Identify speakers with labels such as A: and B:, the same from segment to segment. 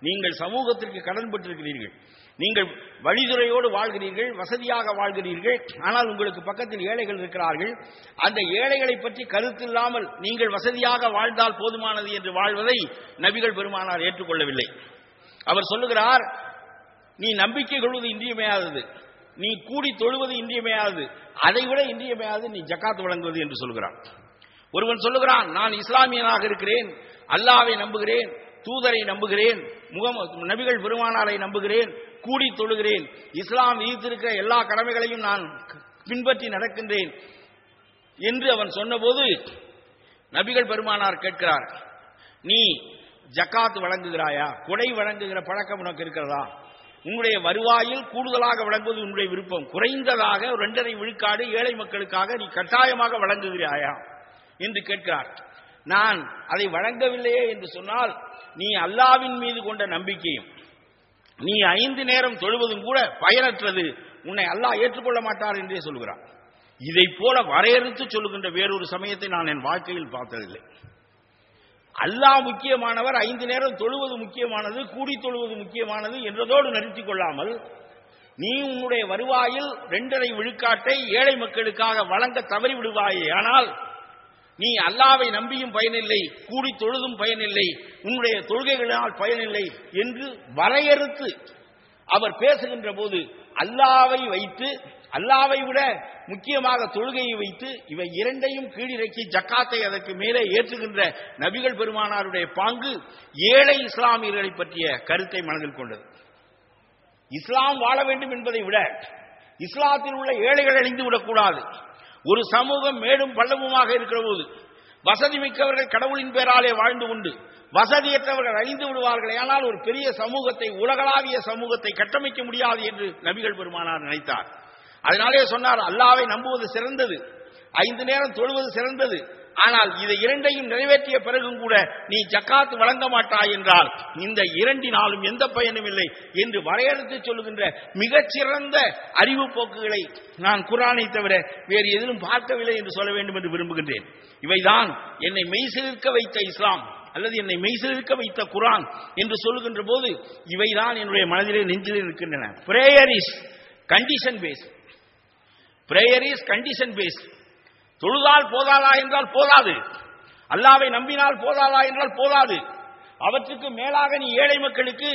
A: நீங்கள் சமூகத்திற்கு கடன்பட்டிருக்கிறீர்கள் நீங்கள் வழிதுறையோடு வாழ்கிறீர்கள் வசதியாக வாழ்கிறீர்கள் ஆனால் உங்களுக்கு பக்கத்தில் ஏழைகள் இருக்கிறார்கள். அந்த ஏழைகளை பற்றி கருத்தில்லாமல் நீங்கள் வசதியாக வாழ்ந்தால் போதுமானது என்று வாழ்வதை நபிகள் பெருமானார் ஏற்றுக்கொள்ளவில்லை. அவர் சொல்லுகிறார் நீ நம்பிக்கை கொள்வது இன்றியமையாதது. நீ கூடி தொழுவது இன்றியமையாதது. அதை விட இன்றியமையாதது நீ ஜக்காத் வழங்குவது என்று சொல்கிறார். ஒருவன் சொல்லுகிறான் நான் இஸ்லாமியனாக இருக்கிறேன் அல்லாவை நம்புகிறேன் தூதரை நம்புகிறேன் முகமது நபிகள் பெருமானாரை நம்புகிறேன் கூடி தொழுகிறேன். இஸ்லாம் விதித்திருக்கிற எல்லா கடமைகளையும் நான் பின்பற்றி நடக்கின்றேன் என்று அவன் சொன்னபோது நபிகள் பெருமானார் கேட்கிறார் நீ ஜக்காத் வழங்குகிறாயா? கொடை வழங்குகிற பழக்கம் உனக்கு இருக்கிறதா? உன்னுடைய வருவாயில் கூடுதலாக வழங்குவது உன்னுடைய விருப்பம். குறைந்ததாக ஒரு விழுக்காடு ஏழை மக்களுக்காக நீ கட்டாயமாக வழங்குகிறாயா? என்று கேட்கிறார். நான் அதை வழங்கவில்லையே என்று சொன்னால் நீ அல்லாவின் மீது கொண்ட நம்பிக்கையும் நீ ஐந்து நேரம் தொழுவதும் கூட பயனற்றது. உன்னை அல்லாஹ் ஏற்றுக்கொள்ள மாட்டார் என்றே சொல்கிறார் இதை போல வரையறுத்து சொல்லுகின்ற வேறொரு சமயத்தை நான் என் வாழ்க்கையில் பார்த்ததில்லை. அல்லாஹ் முக்கியமானவர் ஐந்து நேரம் தொழுவது முக்கியமானது கூடி தொழுவது முக்கியமானது என்றதோடு நிறுத்திக் கொள்ளாமல் நீ உன்னுடைய வருவாயில் இரண்டரை விழுக்காட்டை ஏழை மக்களுக்காக வழங்க தவறி விடுவாயே ஆனால் நீ அல்லாவை நம்பியும் பயனில்லை கூடி தொழுதும் பயனில்லை உன்னுடைய தொழுகைகளால் பயனில்லை என்று வரையறுத்து அவர் பேசுகின்ற போது அல்லாவை வைத்து அல்லாவை விட முக்கியமாக தொழுகையை வைத்து இவை இரண்டையும் கீழிறக்கி ஜக்காத்தை அதற்கு மேலே ஏற்றுகின்ற நபிகள் பெருமானாருடைய பாங்கு ஏழை இஸ்லாமியர்களை பற்றிய கருத்தை மனதில் கொண்டது. இஸ்லாம் வாழ வேண்டும் என்பதை விட இஸ்லாத்தில் உள்ள ஏழைகள் அழிந்து விடக்கூடாது ஒரு சமூகம் மேடும் பள்ளமுமாக இருக்கிற போது வசதி மிக்கவர்கள் கடவுளின் பேராலே வாழ்ந்து கொண்டு வசதியற்றவர்கள் அழிந்து விடுவார்கள் ஆனால் ஒரு பெரிய சமூகத்தை உலகளாவிய சமூகத்தை கட்டமைக்க முடியாது என்று நபிகள் பெருமானார் நினைத்தார். அதனாலே சொன்னார் அல்லாவை நம்புவது சிறந்தது ஐந்து நேரம் தொழுவது சிறந்தது ஆனால் இதை இரண்டையும் நிறைவேற்றிய பிறகும் கூட நீ ஜக்காத் வழங்க மாட்டாய் என்றால் இந்த இரண்டினாலும் எந்த பயனும் இல்லை என்று வரையறுத்து சொல்லுகின்ற மிகச்சிறந்த அறிவு போக்குகளை நான் குரானை தவிர வேறு எதிலும் பார்க்கவில்லை என்று சொல்ல வேண்டும் என்று விரும்புகின்றேன். இவைதான் என்னை மெய்சிலிருக்க வைத்த இஸ்லாம் அல்லது என்னை மெய்சிலிருக்க வைத்த குரான் என்று சொல்லுகின்ற போது இவைதான் என்னுடைய மனதிலே நெஞ்சில் இருக்கின்றன prayer is condition base prayer is condition base தொழுதால் போதாதா என்றால் போதாது. அல்லாவை நம்பினால் போதாதா என்றால் போதாது. அவற்றுக்கு மேலாக நீ ஏழை மக்களுக்கு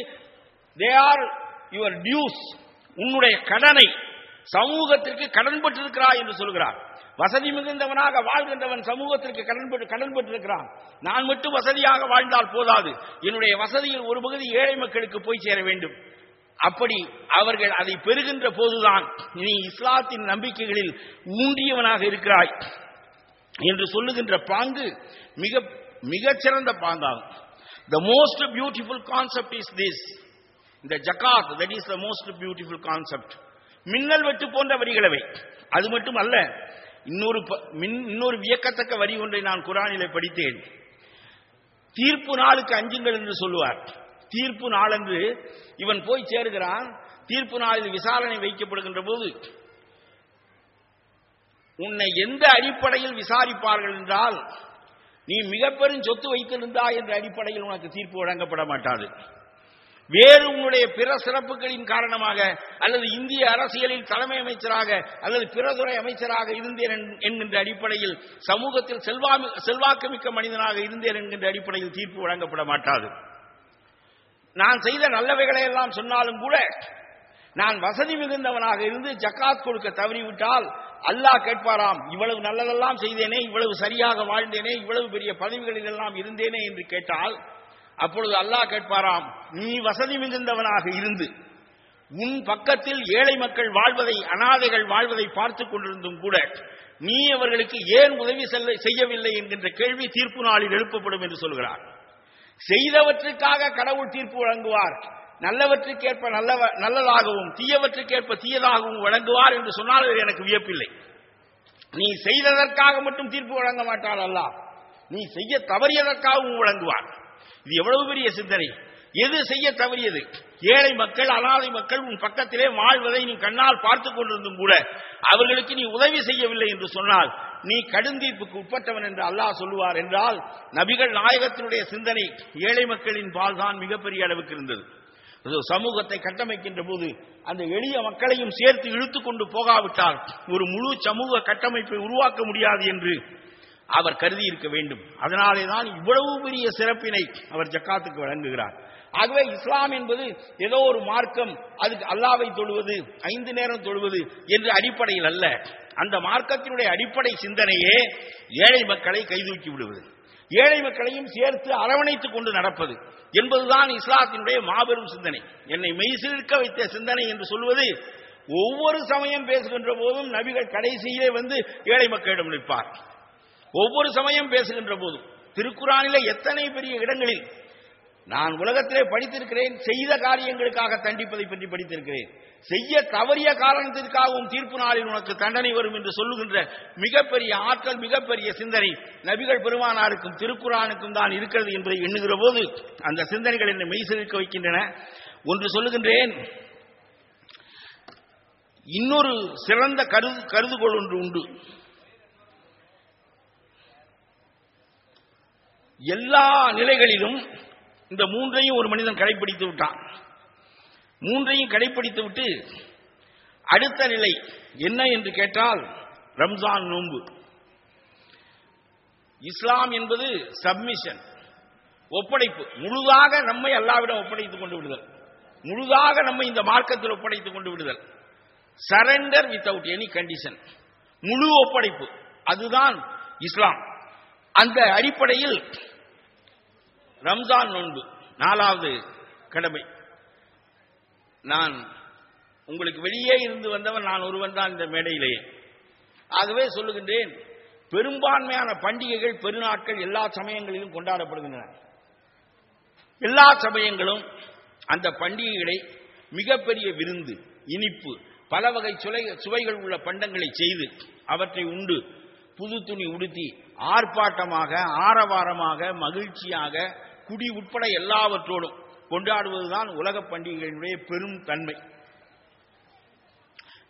A: தே ஆர் யுவர் டியூஸ் உன்னுடைய கடனை சமூகத்திற்கு கடன்பட்டிருக்கிறாய் என்று சொல்கிறார். வசதி மிகுந்தவனாக வாழ்கின்றவன் சமூகத்திற்கு கடன்பட்டு கடன்பட்டிருக்கிறான் நான் மட்டும் வசதியாக வாழ்ந்தால் போதாது. என்னுடைய வசதியில் ஒரு பகுதி ஏழை மக்களுக்கு போய் சேர வேண்டும். அப்படி அவர்கள் அதை பெறுகின்ற போதுதான் நீ இஸ்லாத்தின் நம்பிக்கைகளில் ஊன்றியவனாக இருக்கிறாய் என்று சொல்லுகின்ற பாங்கு மிக மிகச்சிறந்த பாங்காகும். The most beautiful concept is this இந்த ஜக்காத் that is the most beautiful concept மின்னல் வெட்டு போன்ற வரிகளவை. அது மட்டும் அல்ல இன்னொரு ப- மின்- இன்னொரு வியக்கத்தக்க வரி ஒன்றை நான் குரானிலே படித்தேன். தீர்ப்பு நாளுக்கு அஞ்சுங்கள் என்று சொல்லுவார். தீர்ப்பு நாளன்று இவன் போய் சேருகிறான். தீர்ப்பு நாளில் விசாரணை வைக்கப்படுகின்ற போது உன்னை எந்த அடிப்படையில் விசாரிப்பார்கள் என்றால் நீ மிக பெரும் சொத்து வைத்திருந்தாய் என்ற அடிப்படையில் உனக்கு தீர்ப்பு வழங்கப்பட மாட்டாது. வேறு உன்னுடைய பிற சிறப்புகளின் காரணமாக அல்லது இந்திய அரசியலில் தலைமை அமைச்சராக அல்லது பிறதுறை அமைச்சராக இருந்தேன் என்கின்ற அடிப்படையில் சமூகத்தில் செல்வாமி செல்வாக்குமிக்க மனிதனாக இருந்தேன் என்கின்ற அடிப்படையில் தீர்ப்பு வழங்கப்பட மாட்டாது. நான் செய்த நல்லவைகளை எல்லாம் சொன்னாலும் கூட நான் வசதி மிகுந்தவனாக இருந்து ஜக்காத் கொடுக்க தவறிவிட்டால் அல்லாஹ் கேட்பாராம் இவ்வளவு நல்லதெல்லாம் செய்தேனே இவ்வளவு சரியாக வாழ்ந்தேனே இவ்வளவு பெரிய பதவிகளில் எல்லாம் இருந்தேனே என்று கேட்டால் அப்பொழுது அல்லாஹ் கேட்பாராம் நீ வசதி மிகுந்தவனாக இருந்து உன் பக்கத்தில் ஏழை மக்கள் வாழ்வதை அனாதைகள் வாழ்வதை பார்த்துக் கொண்டிருந்தும் கூட நீ அவர்களுக்கு ஏன் உதவி செல்ல- செய்யவில்லை என்கின்ற கேள்வி தீர்ப்பு நாளில் எழுப்பப்படும் என்று சொல்கிறார். செய்தவற்றுக்காக கடவுள் தீர்ப்பு வழங்குவார். நல்லவற்றுக்கேற்ப நல்லவ நல்லதாகவும் தீயவற்றுக்கேற்ப தீயதாகவும் வழங்குவார் என்று சொன்னால் எனக்கு வியப்பில்லை. நீ செய்ததற்காக மட்டும் தீர்ப்பு வழங்க மாட்டார் அல்லாஹ் நீ செய்ய தவறியதற்காகவும் வழங்குவார் இது எவ்வளவு பெரிய சிந்தனை. எது செய்ய தவறியது? ஏழை மக்கள் அனாதை மக்கள் உன் பக்கத்திலே வாழ்வதை நீ கண்ணால் பார்த்துக் கொண்டிருந்தும் கூட அவர்களுக்கு நீ உதவி செய்யவில்லை என்று சொன்னால் நீ கடுந்தீர்ப்புக்கு உட்பட்டவன் என்று அல்லாஹ் சொல்லுவார் என்றால் நபிகள் நாயகத்தினுடைய சிந்தனை ஏழை மக்களின் பால் தான் மிகப்பெரிய அளவுக்கு இருந்தது. சமூகத்தை கட்டமைக்கின்ற போது அந்த எளிய மக்களையும் சேர்த்து இழுத்து கொண்டு போகாவிட்டால் ஒரு முழு சமூக கட்டமைப்பை உருவாக்க முடியாது என்று அவர் கருதி இருக்க வேண்டும். அதனாலே தான் இவ்வளவு பெரிய சிறப்பினை அவர் ஜக்காத்துக்கு வழங்குகிறார். ஆகவே இஸ்லாம் என்பது ஏதோ ஒரு மார்க்கம் அதுக்கு அல்லாவை தொழுவது ஐந்து நேரம் தொழுவது என்று அடிப்படையில் அல்ல. அந்த மார்க்கத்தினுடைய அடிப்படை சிந்தனையே ஏழை மக்களை கைதூக்கி விடுவது. ஏழை மக்களையும் சேர்த்து அரவணைத்துக் கொண்டு நடப்பது என்பதுதான் இஸ்லாத்தினுடைய மாபெரும் சிந்தனை. என்னை மெய்சிலிருக்க வைத்த சிந்தனை என்று சொல்வது ஒவ்வொரு சமயம் பேசுகின்ற போதும் நபிகள் கடைசியிலே வந்து ஏழை மக்களிடம் நிற்பார் ஒவ்வொரு சமயம் பேசுகின்ற போதும் திருக்குறானிலே எத்தனை பெரிய இடங்களில் நான் உலகத்திலே படித்திருக்கிறேன் செய்த காரியங்களுக்காக தண்டிப்பதை பற்றி படித்திருக்கிறேன். செய்ய தவறிய காரணத்திற்காகவும் தீர்ப்பு நாளில் உனக்கு தண்டனை வரும் என்று சொல்லுகின்ற மிகப்பெரிய ஆற்றல் மிகப்பெரிய சிந்தனை நபிகள் பெருமானாருக்கும் திருக்குறானுக்கும் தான் இருக்கிறது என்பதை எண்ணுகிற போது அந்த சிந்தனைகள் என்னை மெய்சிருக்க வைக்கின்றன. ஒன்று சொல்லுகின்றேன் இன்னொரு சிறந்த கருது கருதுகோள் ஒன்று உண்டு. எல்லா நிலைகளிலும் இந்த மூன்றையும் ஒரு மனிதன் கடைபிடித்து விட்டான். மூன்றையும் கடைபிடித்து விட்டு அடுத்த நிலை என்ன என்று கேட்டால் ரம்ஜான் நோன்பு. இஸ்லாம் என்பது சப்மிஷன் ஒப்படைப்பு. முழுதாக நம்மை அல்லாவிடம் ஒப்படைத்துக் கொண்டு விடுதல். முழுதாக நம்மை இந்த மார்க்கத்தில் ஒப்படைத்துக் கொண்டு விடுதல். சரண்டர் வித்தவுட் எனி கண்டிஷன் முழு ஒப்படைப்பு. அதுதான் இஸ்லாம். அந்த அடிப்படையில் ரம்ஜான் நோன்பு நாலாவது கடமை. நான் உங்களுக்கு வெளியே இருந்து வந்தவன் நான் ஒருவன் தான் இந்த மேடையிலேயே. ஆகவே சொல்லுகின்றேன் பெரும்பான்மையான பண்டிகைகள் பெருநாட்கள் எல்லா சமயங்களிலும் கொண்டாடப்படுகின்றன. எல்லா சமயங்களும் அந்த பண்டிகைகளை மிகப்பெரிய விருந்து இனிப்பு பல வகை சுவை சுவைகள் உள்ள பண்டங்களை செய்து அவற்றை உண்டு புது துணி உடுத்தி ஆர்ப்பாட்டமாக ஆரவாரமாக மகிழ்ச்சியாக குடி உட்பட எல்லாவற்றோடும் கொண்டாடுவதுதான் உலக பண்டிகைகளுடைய பெரும் தன்மை.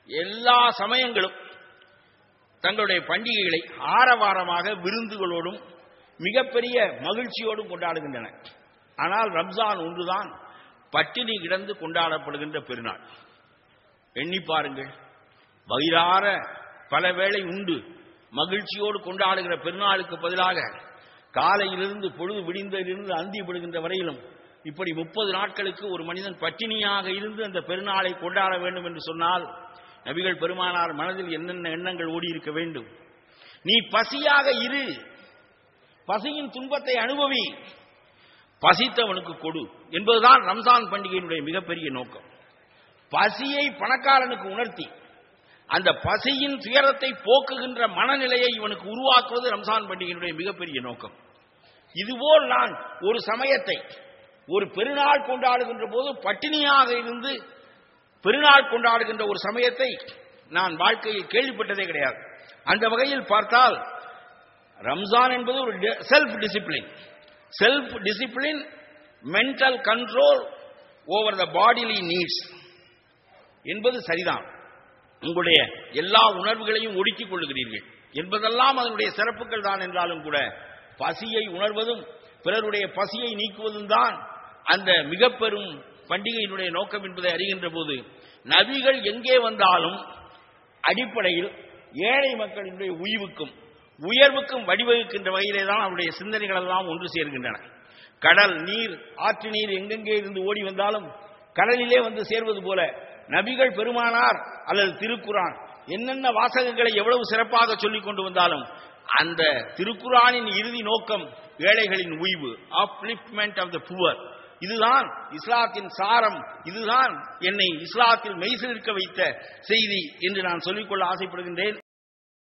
A: எல்லா சமயங்களும் தங்களுடைய பண்டிகைகளை ஆரவாரமாக விருந்துகளோடும் மிகப்பெரிய மகிழ்ச்சியோடும் கொண்டாடுகின்றன. ஆனால் ரம்ஜான் ஒன்றுதான் பட்டினி கிடந்து கொண்டாடப்படுகின்ற பெருநாள். எண்ணி பாருங்கள் வயிறார பல வேளை உண்டு மகிழ்ச்சியோடு கொண்டாடுகிற பெருநாளுக்கு பதிலாக காலையிலிருந்து பொழுது விடிந்ததிலிருந்து அந்தி விடுகின்ற வரையிலும் இப்படி முப்பது நாட்களுக்கு ஒரு மனிதன் பட்டினியாக இருந்து அந்த பெருநாளை கொண்டாட வேண்டும் என்று சொன்னால் நபிகள் பெருமானார் மனதில் என்னென்ன எண்ணங்கள் ஓடி இருக்க வேண்டும்? நீ பசியாக இரு. பசியின் துன்பத்தை அனுபவி. பசித்தவனுக்கு கொடு. என்பதுதான் ரம்ஜான் பண்டிகையினுடைய மிகப்பெரிய நோக்கம். பசியை பணக்காரனுக்கு உணர்த்தி அந்த பசியின் துயரத்தை போக்குகின்ற மனநிலையை இவனுக்கு உருவாக்குவது ரம்சான் பண்டிகையினுடைய மிகப்பெரிய நோக்கம். இதுபோல் நான் ஒரு சமயத்தை ஒரு பெருநாள் கொண்டாடுகின்ற போது பட்டினியாக இருந்து பெருநாள் கொண்டாடுகின்ற ஒரு சமயத்தை நான் வாழ்க்கையில் கேள்விப்பட்டதே கிடையாது. அந்த வகையில் பார்த்தால் ரம்ஜான் என்பது ஒரு self discipline self discipline mental control over the bodily needs என்பது சரிதான். உங்களுடைய எல்லா உணர்வுகளையும் ஒடுக்கிக் கொள்ளுகிறீர்கள். என்பதெல்லாம் அதனுடைய சிறப்புகள் தான் என்றாலும் கூட பசியை உணர்வதும் பிறருடைய பசியை நீக்குவதும் தான் அந்த மிக பெரும் பண்டிகையினுடைய நோக்கம் என்பதை அறிகின்ற போது நபிகள் எங்கே வந்தாலும் அடிப்படையில் ஏழை மக்களினுடைய உய்வுக்கும் உயர்வுக்கும் வழிவகுக்கின்ற வகையிலே தான் அவருடைய சிந்தனைகள் எல்லாம் ஒன்று சேர்கின்றன. கடல் நீர் ஆற்று நீர் எங்கெங்கே இருந்து ஓடி வந்தாலும் கடலிலே வந்து சேர்வது போல நபிகள் பெருமானார் அல்லது திருக்குறான் என்னென்ன வாசகங்களை எவ்வளவு சிறப்பாக சொல்லிக் கொண்டு வந்தாலும் அந்த திருக்குறானின் இறுதி நோக்கம் ஏழைகளின் உய்வு அப்லிப்மெண்ட் ஆஃப் த புவர் இதுதான் இஸ்லாத்தின் சாரம் இதுதான் என்னை இஸ்லாத்தில் மெய்சிலிருக்க வைத்த செய்தி என்று நான் சொல்லிக்கொள்ள ஆசைப்படுகின்றேன்.